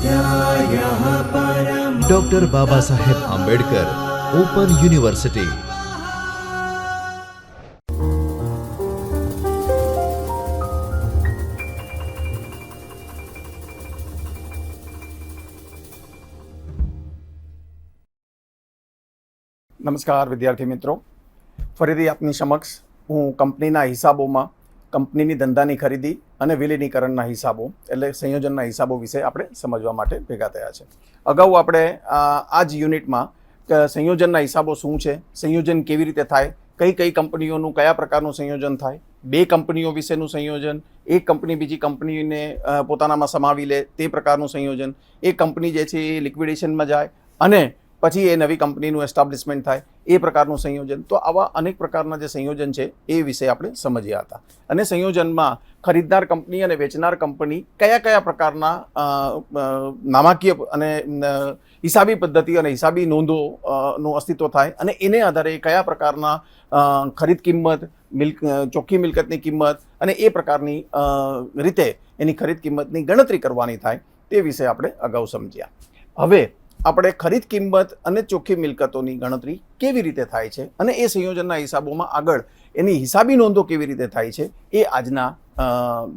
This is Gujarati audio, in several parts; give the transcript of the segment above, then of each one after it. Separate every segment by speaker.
Speaker 1: स्वाध्यायः परम्
Speaker 2: doctor Baba Saheb Ambedkar open university
Speaker 3: નમસ્કાર વિદ્યાર્થી મિત્રો ફરીથી આપની સમક્ષ હું કંપનીના હિસાબોમાં કંપનીની ધંધાની ખરીદી અને વિલીનીકરણના હિસાબો, એટલે સંયોજનના હિસાબો વિશે આપણે સમજવા માટે ભેગા થયા છે. અગાઉ આપણે આ જ યુનિટમાં સંયોજનના હિસાબો શું છે, સંયોજન કેવી રીતે થાય, કઈ કઈ કંપનીઓનું કયા પ્રકારનું સંયોજન થાય, બે કંપનીઓ વિશેનું સંયોજન, એક કંપની બીજી કંપનીને પોતાનામાં સમાવી લે, તે પ્રકારનું સંયોજન, એ કંપની જે છે એ લિક્વિડેશનમાં જાય, અને પછી એ નવી કંપનીનું એસ્ટાબ્લિશમેન્ટ થાય એ પ્રકારનું સંયોજન. તો આવા અનેક પ્રકારના જે સંયોજન છે, એ વિશે આપણે સમજ્યા હતા. અને સંયોજનમાં ખરીદનાર કંપની અને વેચનાર કંપની કયા કયા પ્રકારના નાણાકીય અને હિસાબી પદ્ધતિ અને હિસાબી નોંધો નું અસ્તિત્વ થાય અને એને આધારે કયા પ્રકારના ખરીદ કિંમત, મિલ્ક ચોખ્ખી મિલકતની કિંમત અને એ પ્રકારની રીતે એની ખરીદ કિંમતની ગણતરી કરવાની થાય તે વિશે આપણે અગાઉ સમજ્યા. હવે આપણે ખરીદ કિંમત અને ચોખ્ખી મિલકતોની ગણતરી કેવી રીતે થાય છે અને એ સંયોજનના હિસાબોમાં આગળ એની હિસાબી નોંધો કેવી રીતે થાય છે એ આજના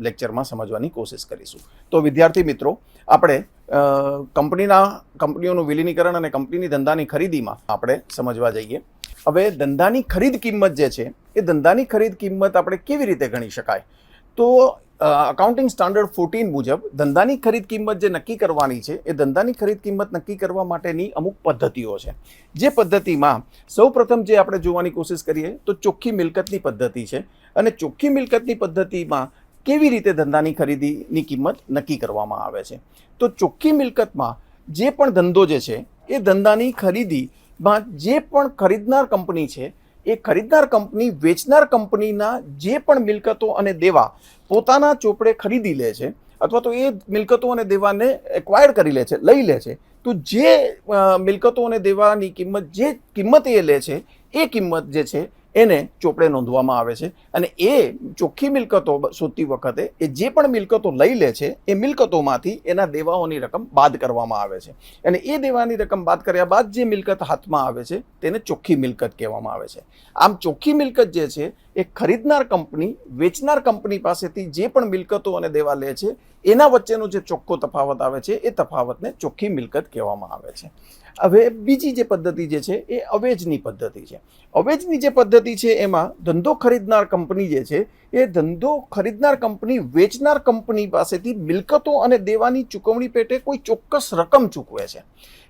Speaker 3: લેક્ચરમાં સમજવાની કોશિશ કરીશું. તો વિદ્યાર્થી મિત્રો, આપણે કંપનીના, કંપનીઓનું વિલીનીકરણ અને કંપનીની ધંધાની ખરીદીમાં આપણે સમજવા જઈએ. હવે ધંધાની ખરીદ કિંમત જે છે, એ ધંધાની ખરીદ કિંમત આપણે કેવી રીતે ગણી શકાય? તો અકાઉન્ટિંગ સ્ટાન્ડર્ડ ફોર્ટીન મુજબ ધંધાની ખરીદ કિંમત જે નક્કી કરવાની છે, એ ધંધાની ખરીદ કિંમત નક્કી કરવા માટેની અમુક પદ્ધતિઓ છે. જે પદ્ધતિમાં સૌપ્રથમ જે આપણે જોવાની કોશિશ કરીએ તો ચોખ્ખી મિલકતની પદ્ધતિ છે અને ચોખ્ખી મિલકતની પદ્ધતિમાં કેવી રીતે ધંધાની ખરીદીની કિંમત નક્કી કરવામાં આવે છે. તો ચોખ્ખી મિલકતમાં જે પણ ધંધો જે છે, એ ધંધાની ખરીદીમાં જે પણ ખરીદનાર કંપની છે એ ખરીદનાર કંપની, વેચનાર કંપનીના જે પણ મિલકતો અને દેવા પોતાના ચોપડે ખરીદી લે છે અથવા તો એ મિલકતો અને દેવાને એક્વાયર કરી લે છે, લઈ લે છે, તો જે મિલકતો અને દેવાની કિંમત, જે કિંમત એ લે છે, એ કિંમત જે છે એને ચોપડે નોંધવામાં આવે છે. અને એ ચોખ્ખી મિલકતો શોધતી વખતે એ જે પણ મિલકતો લઈ લે છે, એ મિલકતોમાંથી એના દેવાઓની રકમ બાદ કરવામાં આવે છે. અને એ દેવાની રકમ બાદ કર્યા બાદ જે મિલકત હાથમાં આવે છે, તેને ચોખ્ખી મિલકત કહેવામાં આવે છે. આમ ચોખ્ખી મિલકત જે છે એ ખરીદનાર કંપની, વેચનાર કંપની પાસેથી જે પણ મિલકતો અને દેવા લે છે, એના વચ્ચેનો જે ચોખ્ખો તફાવત આવે છે, એ તફાવતને ચોખ્ખી મિલકત કહેવામાં આવે છે. હવે બીજી જે પદ્ધતિ જે છે, એ અવેજની પદ્ધતિ છે. અવેજની જે પદ્ધતિ છે, એમાં ધંધો ખરીદનાર કંપની જે છે, એ ધંધો ખરીદનાર કંપની, વેચનાર કંપની પાસેથી મિલકતો અને દેવાની ચૂકવણી પેટે કોઈ ચોક્કસ રકમ ચૂકવે છે.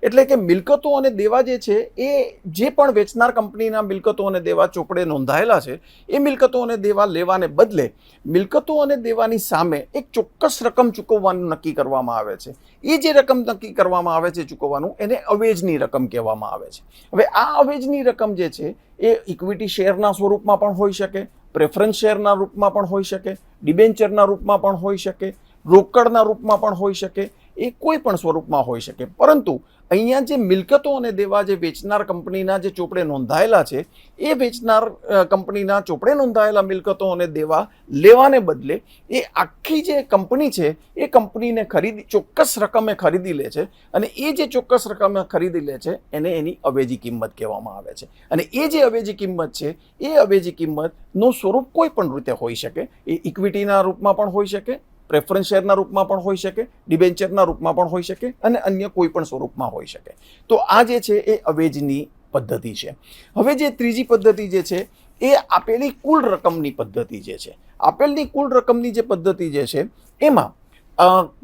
Speaker 3: એટલે કે મિલકતો અને દેવા જે છે, એ જે પણ વેચનાર કંપનીના મિલકતો અને દેવા ચોપડે નોંધાયેલા છે એ મિલકતો અને દેવા લેવાને બદલે મિલકતો અને દેવાની સામે એક ચોક્કસ રકમ ચૂકવવાનું નક્કી કરવામાં આવે છે. એ જે રકમ નક્કી કરવામાં આવે છે ચૂકવવાનું એને અવેજની રકમ કહેવામાં આવે છે. હવે આ અવેજની રકમ જે છે એ ઇક્વિટી શેરના સ્વરૂપમાં પણ હોઈ શકે પ્રેફરન્સ શેરના રૂપમાં પણ હોઈ શકે ડિબેન્ચરના રૂપમાં પણ હોઈ શકે, રોકડના રૂપમાં પણ હોઈ શકે એ કોઈ પણ સ્વરૂપમાં હોઈ શકે. પરંતુ અહીંયા જે મિલકતો અને દેવા જે વેચનાર કંપનીના જે ચોપડે નોંધાયેલા છે, એ વેચનાર કંપનીના ચોપડે નોંધાયેલા મિલકતો અને દેવા લેવાને બદલે એ આખી જે કંપની છે, એ કંપનીને ખરીદી, ચોક્કસ રકમે ખરીદી લે છે અને એ જે ચોક્કસ રકમે ખરીદી લે છે, એને એની અવેજી કિંમત કહેવામાં આવે છે. અને એ જે અવેજી કિંમત છે, એ અવેજી કિંમતનું સ્વરૂપ કોઈ પણ રીતે હોઈ શકે. એ ઇક્વિટીના રૂપમાં પણ હોઈ શકે પ્રેફરન્સ શેરના રૂપમાં પણ હોઈ શકે ડિબેન્ચરના રૂપમાં પણ હોઈ શકે અને અન્ય કોઈ પણ સ્વરૂપમાં હોઈ શકે. તો આ જે છે એ અવેજની પદ્ધતિ છે. હવે જે ત્રીજી પદ્ધતિ જે છે એ આપેલી કુલ રકમની પદ્ધતિ જે છે. આપેલની કુલ રકમની જે પદ્ધતિ જે છે એમાં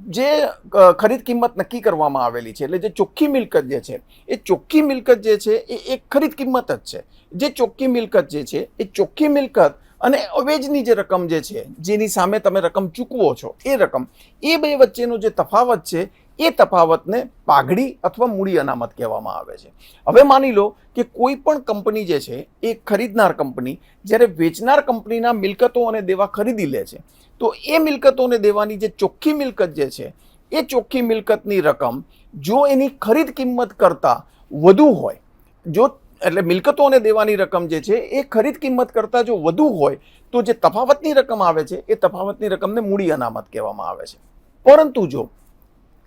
Speaker 3: જે ખરીદ કિંમત નક્કી કરવામાં આવેલી છે એટલે જે ચોખ્ખી મિલકત જે છે એ ચોખ્ખી મિલકત જે છે એ એક ખરીદ કિંમત જ છે. જે ચોખ્ખી મિલકત જે છે એ ચોખ્ખી મિલકત અને અવેજની જે રકમ જે છે, જેની સામે તમે રકમ ચૂકવો છો, એ રકમ, એ બે વચ્ચેનો જે તફાવત છે, એ તફાવતને પાઘડી અથવા મૂડી અનામત કહેવામાં આવે છે. હવે માની લો કે કોઈ પણ કંપની જે છે, એ ખરીદનાર કંપની, જ્યારે વેચનાર કંપનીના મિલકતો અને દેવા ખરીદી લે છે, તો એ મિલકતોને દેવાની જે ચોખ્ખી મિલકત જે છે, એ ચોખ્ખી મિલકતની રકમ જો એની ખરીદ કિંમત કરતાં વધુ હોય, જો એટલે મિલકતોને દેવાની રકમ જે છે, એ ખરીદ કિંમત કરતાં જો વધુ હોય, તો જે તફાવતની રકમ આવે છે, એ તફાવતની રકમને મૂડી અનામત કહેવામાં આવે છે. પરંતુ જો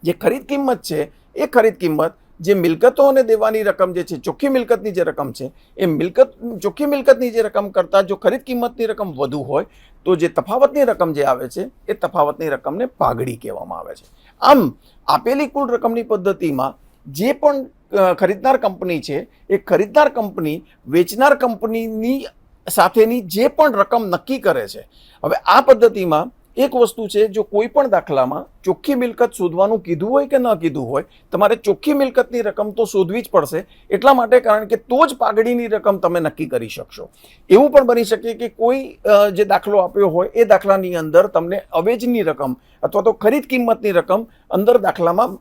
Speaker 3: જે ખરીદ કિંમત છે, એ ખરીદ કિંમત જે મિલકતોને દેવાની રકમ જે છે, ચોખ્ખી મિલકતની જે રકમ છે, એ મિલકત, ચોખ્ખી મિલકતની જે રકમ કરતાં જો ખરીદ કિંમતની રકમ વધુ હોય, તો જે તફાવતની રકમ જે આવે છે, એ તફાવતની રકમને પાઘડી કહેવામાં આવે છે. આમ, આપેલી કુલ રકમની પદ્ધતિમાં જે પણ ખરીદનાર કંપની છે, એ ખરીદનાર કંપની વેચનાર કંપનીની સાથેની જે પણ રકમ નક્કી કરે છે. હવે આ પદ્ધતિમાં એક વસ્તુ છે, જો કોઈ પણ દાખલામાં ચોખ્ખી મિલકત શોધવાનું કીધું હોય કે ન કીધું હોય, તમારે ચોખ્ખી મિલકતની રકમ તો શોધવી જ પડશે, એટલા માટે કારણ કે તો જ પાઘડીની રકમ તમે નક્કી કરી શકશો. એવું પણ બની શકે કે કોઈ જે દાખલો આપ્યો હોય, એ દાખલાની અંદર તમને અવેજની રકમ અથવા તો ખરીદ કિંમતની રકમ અંદર દાખલામાં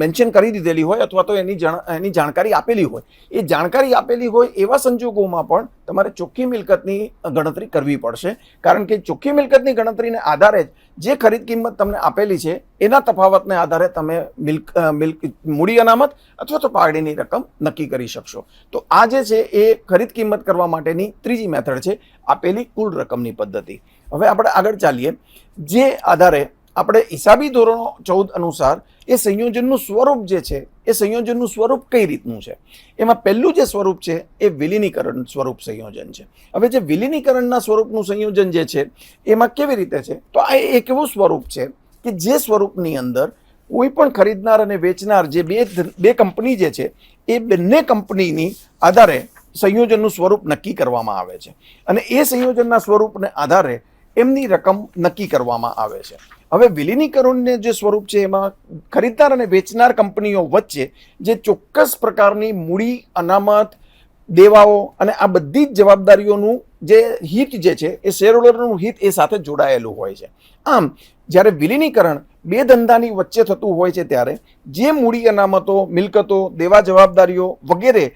Speaker 3: મેન્શન કરી દીધેલી હોય અથવા તો એની એની જાણકારી આપેલી હોય. એ જાણકારી આપેલી હોય એવા સંજોગોમાં પણ તમારે ચોખ્ખી મિલકતની ગણતરી કરવી પડશે. કારણ કે ચોખ્ખી મિલકતની ગણતરીને આધારે જ જે ખરીદ કિંમત તમને આપેલી છે, એના તફાવતને આધારે તમે મિલ્ક મિલ્ક, મૂડી અનામત અથવા તો પાઘડીની રકમ નક્કી કરી શકશો. તો આ જે છે એ ખરીદ કિંમત કરવા માટેની ત્રીજી મેથડ છે, આપેલી કુલ રકમની પદ્ધતિ. હવે આપણે આગળ ચાલીએ. જે આધારે આપણે હિસાબી ધોરણો ચૌદ અનુસાર એ સંયોજનનું સ્વરૂપ જે છે, એ સંયોજનનું સ્વરૂપ કઈ રીતનું છે? એમાં પહેલું જે સ્વરૂપ છે, એ વિલીનીકરણ સ્વરૂપ સંયોજન છે. હવે જે વિલીનીકરણના સ્વરૂપનું સંયોજન જે છે, એમાં કેવી રીતે છે? તો આ એક એવું સ્વરૂપ છે કે જે સ્વરૂપની અંદર કોઈ પણ ખરીદનાર અને વેચનાર જે બે બે કંપની જે છે, એ બંને કંપનીની આધારે સંયોજનનું સ્વરૂપ નક્કી કરવામાં આવે છે. અને એ સંયોજનના સ્વરૂપને આધારે એમની રકમ નક્કી કરવામાં આવે છે. હવે વિલીનીકરણને જે સ્વરૂપ છે, એમાં ખરીદનાર અને વેચનાર કંપનીઓ વચ્ચે જે ચોક્કસ પ્રકારની મૂડી, અનામત, દેવાઓ અને આ બધી જ જવાબદારીઓનું જે હિત જે છે, એ શેરહોલ્ડરનું હિત એ સાથે જોડાયેલું હોય છે. આમ, જ્યારે વિલીનીકરણ બે ધંધાની વચ્ચે થતું હોય છે, ત્યારે જે મૂડી, અનામતો, મિલકતો, દેવા જવાબદારીઓ વગેરે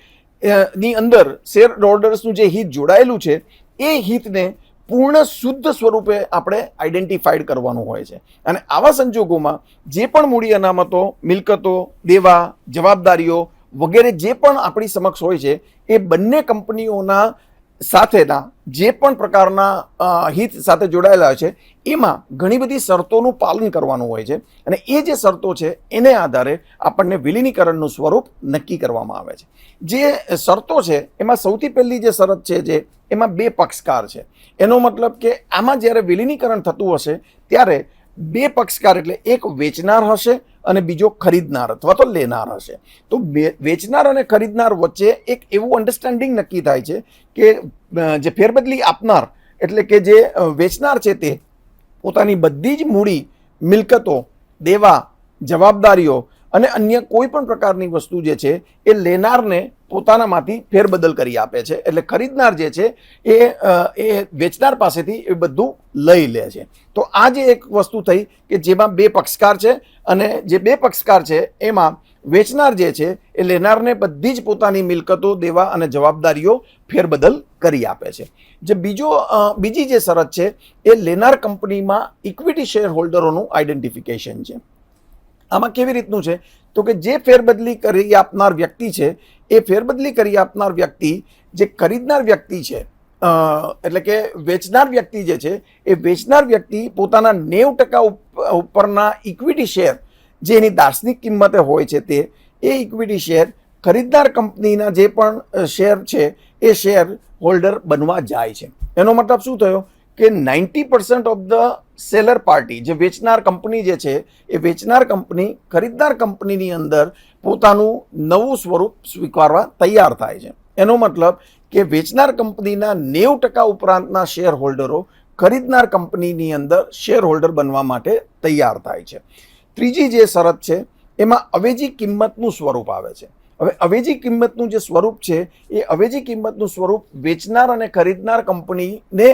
Speaker 3: ની અંદર શેર હોલ્ડર્સનું જે હિત જોડાયેલું છે, એ હિતને પૂર્ણ શુદ્ધ સ્વરૂપે આપણે આઈડેન્ટિફાઈડ કરવાનું હોય છે. અને આવા સંજોગોમાં જે પણ મૂડી અનામતો, મિલકતો, દેવા, જવાબદારીઓ વગેરે જે પણ આપણી સમક્ષ હોય છે, એ બંને કંપનીઓના સાથેના જે પણ પ્રકારના હિત સાથે જોડાયેલા છે, એમાં ઘણી બધી શરતોનું પાલન કરવાનું હોય છે અને એ જે શરતો છે, એને આધારે આપણને વિલીનીકરણનું સ્વરૂપ નક્કી કરવામાં આવે છે. જે શરતો છે, એમાં સૌથી પહેલી જે શરત છે જે, એમાં બે પક્ષકાર છે. એનો મતલબ કે આમાં જ્યારે વિલીનીકરણ થતું હશે, ત્યારે બે પક્ષકાર એટલે એક વેચનાર હશે અને બીજો ખરીદનાર અથવા તો લેનાર હશે. તો વેચનાર અને ખરીદનાર વચ્ચે એક એવું અન્ડરસ્ટેન્ડિંગ નક્કી થાય છે કે જે ફેરબદલી આપનાર એટલે કે જે વેચનાર છે તે પોતાની બધી જ મૂડી, મિલકતો, દેવા, જવાબદારીઓ અને અન્ય કોઈ પણ પ્રકારની વસ્તુ જે છે, એ લેનારને પોતાનામાંથી ફેરબદલ કરી આપે છે. એટલે ખરીદનાર જે છે, એ એ વેચનાર પાસેથી એ બધું લઈ લે છે. તો આ જે એક વસ્તુ થઈ કે જેમાં બે પક્ષકાર છે અને જે બે પક્ષકાર છે, એમાં વેચનાર જે છે, એ લેનારને બધી જ પોતાની મિલકતો દેવા અને જવાબદારીઓ ફેરબદલ કરી આપે છે. જે બીજો બીજી જે શરત છે, એ લેનાર કંપનીમાં ઇક્વિટી શેર હોલ્ડરોનું આઈડેન્ટિફિકેશન છે. આમાં કેવી રીતનું છે? તો કે જે ફેરબદલી કરી આપનાર વ્યક્તિ છે, એ ફેરબદલી કરી આપનાર વ્યક્તિ, જે ખરીદનાર વ્યક્તિ છે એટલે કે વેચનાર વ્યક્તિ જે છે, એ વેચનાર વ્યક્તિ પોતાના નેવ ટકા ઉપરના ઇક્વિટી શેર જે એની દાર્શનિક કિંમતે હોય છે તે, એ ઇક્વિટી શેર ખરીદનાર કંપનીના જે પણ શેર છે, એ શેર હોલ્ડર બનવા જાય છે. એનો મતલબ શું થયો? કે ninety percent of the seller party જે વેચનાર કંપની જે છે, એ વેચનાર કંપની ખરીદનાર કંપનીની અંદર પોતાનું નવું સ્વરૂપ સ્વીકારવા તૈયાર થાય છે. એનો મતલબ કે વેચનાર કંપનીના નેવું ટકા ઉપરાંતના શેર હોલ્ડરો ખરીદનાર કંપનીની અંદર શેર હોલ્ડર બનવા માટે તૈયાર થાય છે. ત્રીજી જે શરત છે, એમાં અવેજી કિંમતનું સ્વરૂપ આવે છે. હવે અવેજી કિંમતનું જે સ્વરૂપ છે, એ અવેજી કિંમતનું સ્વરૂપ વેચનાર અને ખરીદનાર કંપનીને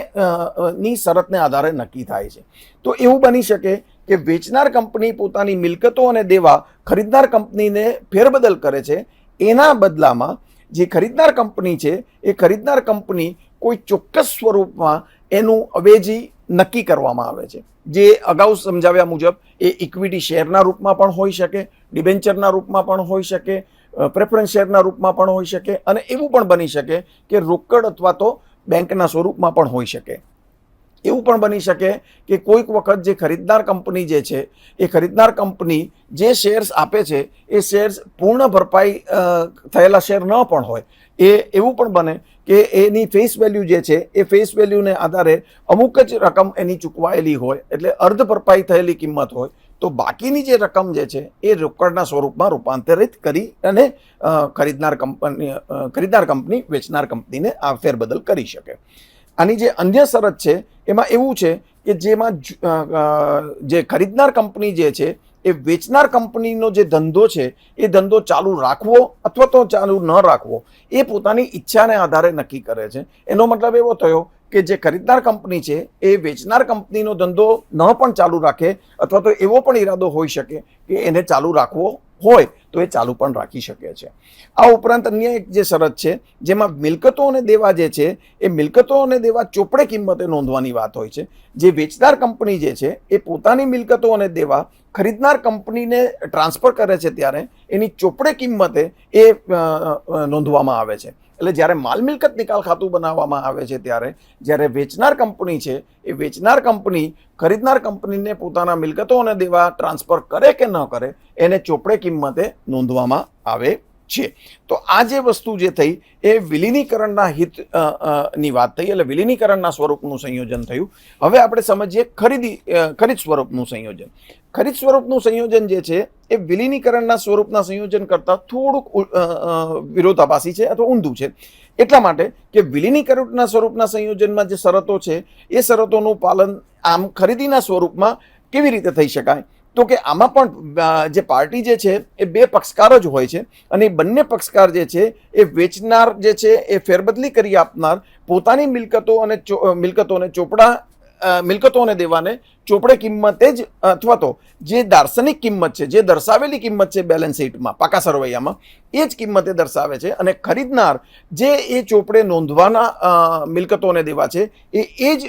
Speaker 3: ની શરતને આધારે નક્કી થાય છે. તો એવું બની શકે કે વેચનાર કંપની પોતાની મિલકતો અને દેવા ખરીદનાર કંપનીને ફેરબદલ કરે છે. એના બદલામાં જે ખરીદનાર કંપની છે, એ ખરીદનાર કંપની કોઈ ચોક્કસ સ્વરૂપમાં એનું અવેજી નક્કી કરવામાં આવે છે. જે અગાઉ સમજાવ્યા મુજબ એ ઇક્વિટી શેરના રૂપમાં પણ હોઈ શકે, ડિબેન્ચરના રૂપમાં પણ હોઈ શકે પ્રેફરન્સ શેરના રૂપમાં પણ હોઈ શકે અને એવું પણ બની શકે કે રોકડ અથવા તો બેંકના સ્વરૂપમાં પણ હોઈ શકે. એવું પણ બની શકે કે કોઈક વખત જે ખરીદનાર કંપની જે છે, એ ખરીદનાર કંપની જે શેર્સ આપે છે, એ શેર્સ પૂર્ણ ભરપાઈ થયેલા શેર ન પણ હોય, એ એવું પણ બને કે એની ફેસ વેલ્યુ જે છે, એ ફેસ વેલ્યુને આધારે અમુક જ રકમ એની ચૂકવાયેલી હોય, એટલે અર્ધ ભરપાઈ થયેલી કિંમત હોય તો બાકીની જે રકમ જે છે એ રોકડના સ્વરૂપમાં રૂપાંતરિત કરી અને ખરીદનાર કંપની ખરીદનાર કંપની વેચનાર કંપનીને આ ફેરબદલ કરી શકે. આની જે અન્ય શરત છે, એમાં એવું છે કે જેમાં જ- ખરીદનાર કંપની જે છે એ વેચનાર કંપનીનો જે ધંધો છે, એ ધંધો ચાલુ રાખવો અથવા તો ચાલુ ન રાખવો, એ પોતાની ઈચ્છાને આધારે નક્કી કરે છે. એનો મતલબ એવો થયો કે જે ખરીદનાર કંપની છે, એ વેચનાર કંપનીનો ધંધો ન પણ ચાલુ રાખે અથવા તો એવો પણ ઈરાદો હોઈ શકે કે એને ચાલુ રાખવો હોય, તો એ ચાલુ પણ રાખી શકે છે. આ ઉપરાંત અન્ય એક જે શરત છે, જેમાં મિલકતો અને દેવા જે છે, એ મિલકતો અને દેવા ચોપડે કિંમતે નોંધવાની વાત હોય છે. જે વેચનાર કંપની જે છે, એ પોતાની મિલકતો અને દેવા ખરીદનાર કંપનીને ટ્રાન્સફર કરે છે ત્યારે એની ચોપડે કિંમતે એ નોંધવામાં આવે છે. એટલે જ્યારે માલ મિલકત નિકાલ ખાતું બનાવવામાં આવે છે ત્યારે, જ્યારે વેચનાર કંપની છે, એ વેચનાર કંપની ખરીદનાર કંપનીને પોતાના મિલકતો અને દેવા ટ્રાન્સફર કરે કે ન કરે, એને ચોપડે કિંમતે નોંધવામાં આવે છે. તો આ જે વસ્તુ જે થઈ, એ વિલીનીકરણના હિતની વાત થઈ એટલે વિલીનીકરણના સ્વરૂપનું સંયોજન થયું. હવે આપણે સમજીએ ખરીદી ખરીદ સ્વરૂપનું સંયોજન. ખરીદ સ્વરૂપનું સંયોજન જે છે, એ વિલીનીકરણના સ્વરૂપના સંયોજન કરતાં થોડુંક વિરોધાભાસી છે અથવા ઊંધું છે. એટલા માટે કે વિલીનીકરણના સ્વરૂપના સંયોજનમાં જે શરતો છે, એ શરતોનું પાલન આમ ખરીદીના સ્વરૂપમાં કેવી રીતે થઈ શકાય? તો કે આમાં પણ જે પાર્ટી જે છે, એ બે પક્ષકાર જ હોય છે અને બંને પક્ષકાર જે છે, એ વેચનાર જે છે, એ ફેરબદલી કરી આપનાર પોતાની મિલકતો અને મિલકતોને ચોપડા મિલકતોને દેવાને ચોપડે કિંમતે જ, અથવા તો જે દાર્શનિક કિંમત છે, જે દર્શાવેલી કિંમત છે બેલેન્સ શીટમાં પાકા સરવૈયામાં, એ જ કિંમતે દર્શાવે છે અને ખરીદનાર જે એ ચોપડે નોંધવાના મિલકતોને દેવા છે, એ એ જ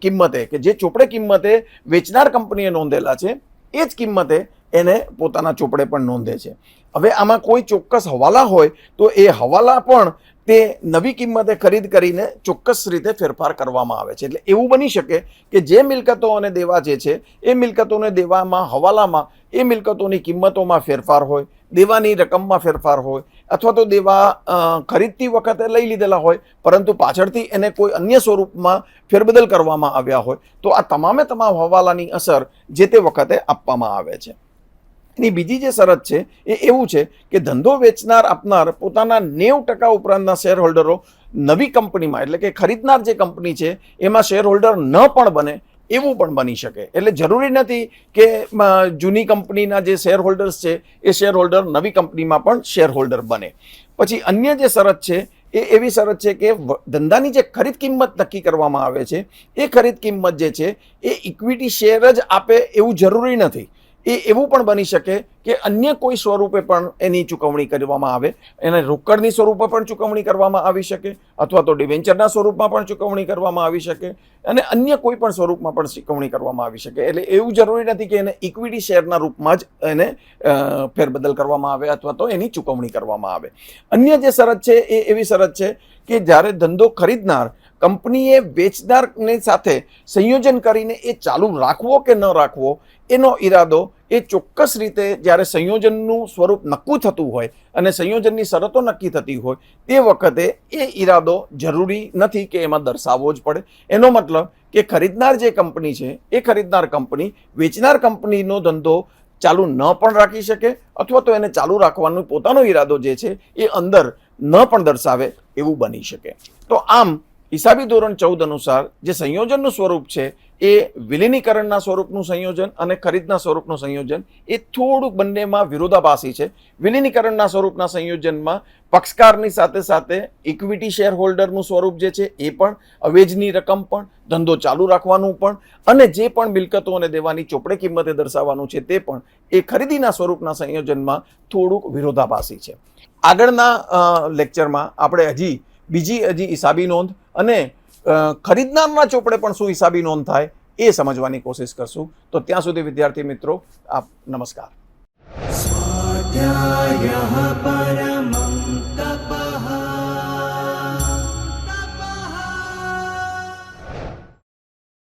Speaker 3: કિંમતે કે જે ચોપડે કિંમતે વેચનાર કંપનીએ નોંધેલા છે એ જ કિંમતે એને પોતાના ચોપડે પણ નોંધે છે. હવે આમાં કોઈ ચોક્કસ હવાલા હોય તો એ હવાલા પણ તે નવી કિંમતે ખરીદ કરીને ચોક્કસ રીતે ફેરફાર કરવામાં આવે છે. એટલે એવું બની શકે કે જે મિલકતો અને દેવા જે છે, એ મિલકતોને દેવામાં હવાલામાં, એ મિલકતોની કિંમતોમાં ફેરફાર હોય, દેવાની રકમમાં ફેરફાર હોય અથવા તો દેવા ખરીદતી વખતે લઈ લીધેલા હોય, પરંતુ પાછળથી એને કોઈ અન્ય સ્વરૂપમાં ફેરબદલ કરવામાં આવ્યા હોય, તો આ તમામે તમામ હવાલાની અસર જે તે વખતે આપવામાં આવે છે. એની બીજી જે શરત છે, એ એવું છે કે ધંધો વેચનાર, આપનાર પોતાના નેવ ટકા ઉપરાંતના શેર હોલ્ડરો નવી કંપનીમાં, એટલે કે ખરીદનાર જે કંપની છે, એમાં શેર હોલ્ડર ન પણ બને એવું પણ બની શકે. એટલે જરૂરી નથી કે જૂની કંપનીના જે શેર હોલ્ડર્સ છે, એ શેર હોલ્ડર નવી કંપનીમાં પણ શેર હોલ્ડર બને. પછી અન્ય જે શરત છે, એ એવી શરત છે કે ધંધાની જે ખરીદ કિંમત નક્કી કરવામાં આવે છે, એ ખરીદ કિંમત જે છે, એ ઇક્વિટી શેર જ આપે એવું જરૂરી નથી. એ એવું પણ બની શકે કે અન્ય કોઈ સ્વરૂપે પણ એની ચૂકવણી કરવામાં આવે. એને રોકડની સ્વરૂપે પણ ચૂકવણી કરવામાં આવી શકે અથવા તો ડિવેન્ચરના સ્વરૂપમાં પણ ચૂકવણી કરવામાં આવી શકે અને અન્ય કોઈ પણ સ્વરૂપમાં પણ ચૂકવણી કરવામાં આવી શકે. એટલે એવું જરૂરી નથી કે એને ઇક્વિટી શેરના રૂપમાં જ એને ફેરબદલ કરવામાં આવે અથવા તો એની ચૂકવણી કરવામાં આવે. અન્ય જે શરત છે એ એવી શરત છે કે જ્યારે ધંધો ખરીદનાર કંપનીએ વેચનારની સાથે સંયોજન કરીને એ ચાલુ રાખવો કે ન રાખવો એનો ઈરાદો એ ચોક્કસ રીતે જ્યારે સંયોજનનું સ્વરૂપ નક્કું થતું હોય અને સંયોજનની શરતો નક્કી થતી હોય, તે વખતે એ ઈરાદો જરૂરી નથી કે એમાં દર્શાવવો જ પડે. એનો મતલબ કે ખરીદનાર જે કંપની છે, એ ખરીદનાર કંપની વેચનાર કંપનીનો ધંધો ચાલુ ન પણ રાખી શકે અથવા તો એને ચાલુ રાખવાનો પોતાનો ઈરાદો જે છે, એ અંદર ન પણ દર્શાવે એવું બની શકે. તો આમ હિસાબી ધોરણ ચૌદ અનુસાર જે સંયોજનનું સ્વરૂપ છે, એ વિલીનીકરણના સ્વરૂપનું સંયોજન અને ખરીદના સ્વરૂપનું સંયોજન, એ થોડુંક બંનેમાં વિરોધાભાસી છે. વિલીનીકરણના સ્વરૂપના સંયોજનમાં પક્ષકારની સાથે સાથે ઇક્વિટી શેર હોલ્ડરનું સ્વરૂપ જે છે, એ પણ અવેજની રકમ પણ, ધંધો ચાલુ રાખવાનું પણ અને જે પણ મિલકતો અને દેવાની ચોપડે કિંમતે દર્શાવવાનું છે, તે પણ એ ખરીદીના સ્વરૂપના સંયોજનમાં થોડુંક વિરોધાભાસી છે. આગળના લેક્ચરમાં આપણે હજી, બીજી હજી હિસાબી નોંધ અને ખરીદનારના ચોપડે પણ શું હિસાબી નોંધ થાય એ સમજવાની કોશિશ કરશું. તો ત્યાં સુધી વિદ્યાર્થી મિત્રો, આપ નમસ્કાર.
Speaker 1: પરમા